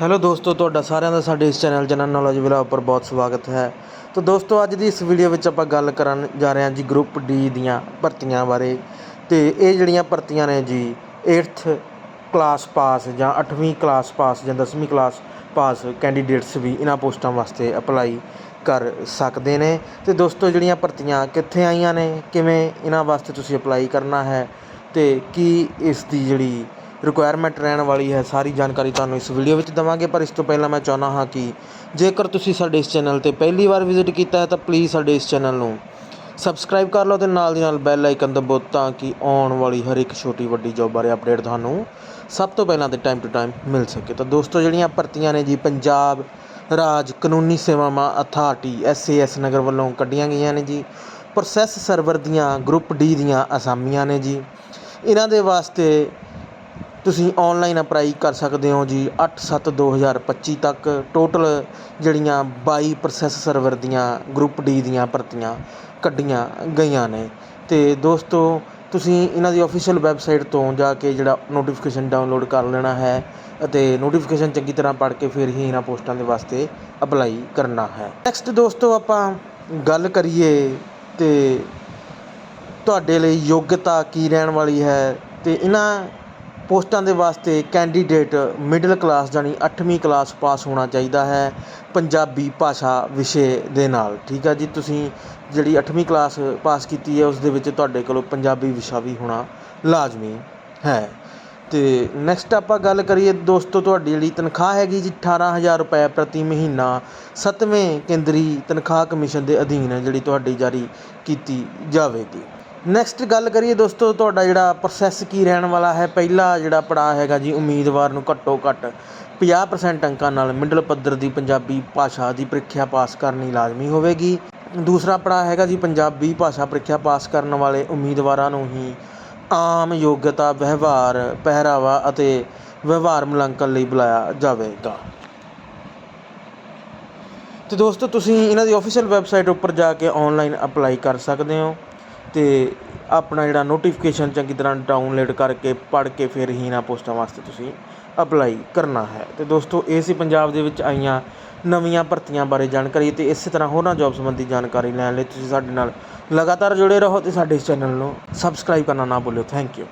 Hello ਦੋਸਤੋ, ਤੁਹਾਡਾ ਸਾਰਿਆਂ ਦਾ ਸਾਡੇ ਇਸ ਚੈਨਲ ਜਨਰਲ ਨੌਲੇਜ ਵਿਲਾ ਉੱਪਰ ਬਹੁਤ ਸਵਾਗਤ ਹੈ। ਤਾਂ ਦੋਸਤੋ, ਅੱਜ ਦੀ ਇਸ ਵੀਡੀਓ ਵਿੱਚ ਆਪਾਂ ਗੱਲ ਕਰਨ ਜਾ ਰਹੇ ਹਾਂ ਜੀ ਗਰੁੱਪ ਡੀ ਦੀਆਂ ਭਰਤੀਆਂ ਬਾਰੇ। ਤੇ ਇਹ ਜਿਹੜੀਆਂ ਭਰਤੀਆਂ ਨੇ ਜੀ 8th ਕਲਾਸ ਪਾਸ ਜਾਂ 8ਵੀਂ ਕਲਾਸ ਪਾਸ ਜਾਂ 10ਵੀਂ ਕਲਾਸ ਪਾਸ ਕੈਂਡੀਡੇਟਸ ਵੀ ਇਹਨਾਂ ਪੋਸਟਾਂ ਵਾਸਤੇ ਅਪਲਾਈ ਕਰ ਸਕਦੇ ਨੇ। ਤੇ ਦੋਸਤੋ, ਜਿਹੜੀਆਂ ਭਰਤੀਆਂ ਕਿੱਥੇ ਆਈਆਂ ਨੇ, ਕਿਵੇਂ ਇਹਨਾਂ ਵਾਸਤੇ ਤੁਸੀਂ ਅਪਲਾਈ ਕਰਨਾ ਹੈ, ਤੇ ਕੀ ਇਸ ਦੀ ਜਿਹੜੀ ਰਿਕੁਆਇਰਮੈਂਟ ਰਹਿਣ ਵਾਲੀ ਹੈ, ਸਾਰੀ ਜਾਣਕਾਰੀ ਤੁਹਾਨੂੰ ਇਸ ਵੀਡੀਓ ਵਿੱਚ ਦਵਾਂਗੇ, ਪਰ ਇਸ ਤੋਂ ਪਹਿਲਾਂ ਮੈਂ ਚਾਹੁੰਦਾ ਹਾਂ ਕਿ ਜੇਕਰ ਤੁਸੀਂ ਸਾਡੇ ਇਸ ਚੈਨਲ ਤੇ ਪਹਿਲੀ ਵਾਰ ਵਿਜ਼ਿਟ ਕੀਤਾ ਹੈ, ਤਾਂ ਪਲੀਜ਼ ਸਾਡੇ ਇਸ ਚੈਨਲ ਨੂੰ ਸਬਸਕ੍ਰਾਈਬ ਕਰ ਲਓ ਤੇ ਨਾਲ ਦੀ ਨਾਲ ਬੈਲ ਆਈਕਨ ਦਬਾਓ ਤਾਂ ਕਿ ਆਉਣ ਵਾਲੀ ਹਰ ਇੱਕ ਛੋਟੀ ਵੱਡੀ ਜੋਬ ਬਾਰੇ ਅਪਡੇਟ ਤੁਹਾਨੂੰ ਸਭ ਤੋਂ ਪਹਿਲਾਂ ਤੇ ਟਾਈਮ ਟੂ ਟਾਈਮ ਮਿਲ ਸਕੇ। ਤਾਂ ਦੋਸਤੋ, ਜਿਹੜੀਆਂ ਭਰਤੀਆਂ ਨੇ ਜੀ, ਪੰਜਾਬ ਰਾਜ ਕਾਨੂੰਨੀ ਸੇਵਾਵਾਂ ਅਥਾਰਟੀ ਐਸਏਐਸ ਨਗਰ ਵੱਲੋਂ ਕੱਢੀਆਂ ਗਈਆਂ ਨੇ ਜੀ। ਪ੍ਰੋਸੈਸ ਸਰਵਰ ਦੀਆਂ ਗਰੁੱਪ ਡੀ ਦੀਆਂ ਅਸਾਮੀਆਂ ਨੇ ਜੀ। ਇਹਨਾਂ ਦੇ ਵਾਸਤੇ ਤੁਸੀਂ ਔਨਲਾਈਨ ਅਪਲਾਈ ਕਰ ਸਕਦੇ ਹੋ ਜੀ 8/7/2025 ਤੱਕ। ਟੋਟਲ ਜਿਹੜੀਆਂ ਬਾਈ ਪ੍ਰੋਸੈਸ ਸਰਵਰ ਦੀਆਂ ਗਰੁੱਪ ਡੀ ਦੀਆਂ ਭਰਤੀਆਂ ਕੱਢੀਆਂ ਗਈਆਂ ਨੇ। ਅਤੇ ਦੋਸਤੋ, ਤੁਸੀਂ ਇਹਨਾਂ ਦੀ ਅਫੀਸ਼ੀਅਲ ਵੈਬਸਾਈਟ ਤੋਂ ਜਾ ਕੇ ਜਿਹੜਾ ਨੋਟੀਫਿਕੇਸ਼ਨ ਡਾਊਨਲੋਡ ਕਰ ਲੈਣਾ ਹੈ ਅਤੇ ਨੋਟੀਫਿਕੇਸ਼ਨ ਚੰਗੀ ਤਰ੍ਹਾਂ ਪੜ੍ਹ ਕੇ ਫਿਰ ਹੀ ਇਹਨਾਂ ਪੋਸਟਾਂ ਦੇ ਵਾਸਤੇ ਅਪਲਾਈ ਕਰਨਾ ਹੈ। ਨੈਕਸਟ ਦੋਸਤੋ, ਆਪਾਂ ਗੱਲ ਕਰੀਏ ਤੇ ਤੁਹਾਡੇ ਲਈ ਯੋਗਤਾ ਕੀ ਰਹਿਣ ਵਾਲੀ ਹੈ ਅਤੇ ਇਹਨਾਂ ਪੋਸਟਾਂ ਦੇ ਵਾਸਤੇ ਕੈਂਡੀਡੇਟ ਮਿਡਲ ਕਲਾਸ ਜਾਨੀ ਅੱਠਵੀਂ ਕਲਾਸ ਪਾਸ ਹੋਣਾ ਚਾਹੀਦਾ ਹੈ ਪੰਜਾਬੀ ਭਾਸ਼ਾ ਵਿਸ਼ੇ ਦੇ ਨਾਲ। ਠੀਕ ਆ ਜੀ, ਤੁਸੀਂ ਜਿਹੜੀ ਅੱਠਵੀਂ ਕਲਾਸ ਪਾਸ ਕੀਤੀ ਹੈ, ਉਸ ਦੇ ਵਿੱਚ ਤੁਹਾਡੇ ਕੋਲ ਪੰਜਾਬੀ ਵਿਸ਼ਾ ਵੀ ਹੋਣਾ ਲਾਜ਼ਮੀ ਹੈ। ਅਤੇ ਨੈਕਸਟ ਆਪਾਂ ਗੱਲ ਕਰੀਏ ਦੋਸਤੋ, ਤੁਹਾਡੀ ਜਿਹੜੀ ਤਨਖਾਹ ਹੈਗੀ ਜੀ 18000 ਰੁਪਏ ਪ੍ਰਤੀ ਮਹੀਨਾ, ਸੱਤਵੇਂ ਕੇਂਦਰੀ ਤਨਖਾਹ ਕਮਿਸ਼ਨ ਦੇ ਅਧੀਨ ਹੈ ਜਿਹੜੀ ਤੁਹਾਡੀ ਜਾਰੀ ਕੀਤੀ ਜਾਵੇਗੀ। ਨੈਕਸਟ ਗੱਲ ਕਰੀਏ ਦੋਸਤੋ, ਤੁਹਾਡਾ ਜਿਹੜਾ ਪ੍ਰੋਸੈਸ ਕੀ ਰਹਿਣ ਵਾਲਾ ਹੈ? ਪਹਿਲਾ ਜਿਹੜਾ ਪੜਾਅ ਹੈਗਾ ਜੀ, ਉਮੀਦਵਾਰ ਨੂੰ ਘੱਟੋ ਘੱਟ 50% ਅੰਕਾਂ ਨਾਲ ਮਿਡਲ ਪੱਧਰ ਦੀ ਪੰਜਾਬੀ ਭਾਸ਼ਾ ਦੀ ਪ੍ਰੀਖਿਆ ਪਾਸ ਕਰਨੀ ਲਾਜ਼ਮੀ ਹੋਵੇਗੀ। ਦੂਸਰਾ ਪੜਾਅ ਹੈਗਾ ਜੀ, ਪੰਜਾਬੀ ਭਾਸ਼ਾ ਪ੍ਰੀਖਿਆ ਪਾਸ ਕਰਨ ਵਾਲੇ ਉਮੀਦਵਾਰਾਂ ਨੂੰ ਹੀ ਆਮ ਯੋਗਤਾ, ਵਿਵਹਾਰ, ਪਹਿਰਾਵਾ ਅਤੇ ਵਿਵਹਾਰ ਮੁਲਾਂਕਣ ਲਈ ਬੁਲਾਇਆ ਜਾਵੇਗਾ। ਤੇ ਦੋਸਤੋ, ਤੁਸੀਂ ਇਹਨਾਂ ਦੀ ਅਫੀਸ਼ੀਅਲ ਵੈਬਸਾਈਟ ਉੱਪਰ ਜਾ ਕੇ ਆਨਲਾਈਨ ਅਪਲਾਈ ਕਰ ਸਕਦੇ ਹੋ। ਅਤੇ ਆਪਣਾ ਜਿਹੜਾ ਨੋਟੀਫਿਕੇਸ਼ਨ ਚੰਗੀ ਤਰ੍ਹਾਂ ਡਾਊਨਲੋਡ ਕਰਕੇ ਪੜ੍ਹ ਕੇ ਫਿਰ ਹੀ ਇਹਨਾਂ ਪੋਸਟਾਂ ਵਾਸਤੇ ਤੁਸੀਂ ਅਪਲਾਈ ਕਰਨਾ ਹੈ। ਅਤੇ ਦੋਸਤੋ, ਇਹ ਸੀ ਪੰਜਾਬ ਦੇ ਵਿੱਚ ਆਈਆਂ ਨਵੀਆਂ ਭਰਤੀਆਂ ਬਾਰੇ ਜਾਣਕਾਰੀ ਅਤੇ ਇਸੇ ਤਰ੍ਹਾਂ ਹੋਰਨਾਂ ਜੋਬ ਸੰਬੰਧੀ ਜਾਣਕਾਰੀ ਲੈਣ ਲਈ ਤੁਸੀਂ ਸਾਡੇ ਨਾਲ ਲਗਾਤਾਰ ਜੁੜੇ ਰਹੋ ਅਤੇ ਸਾਡੇ ਇਸ ਚੈਨਲ ਨੂੰ ਸਬਸਕ੍ਰਾਈਬ ਕਰਨਾ ਨਾ ਭੁੱਲਿਓ। Thank you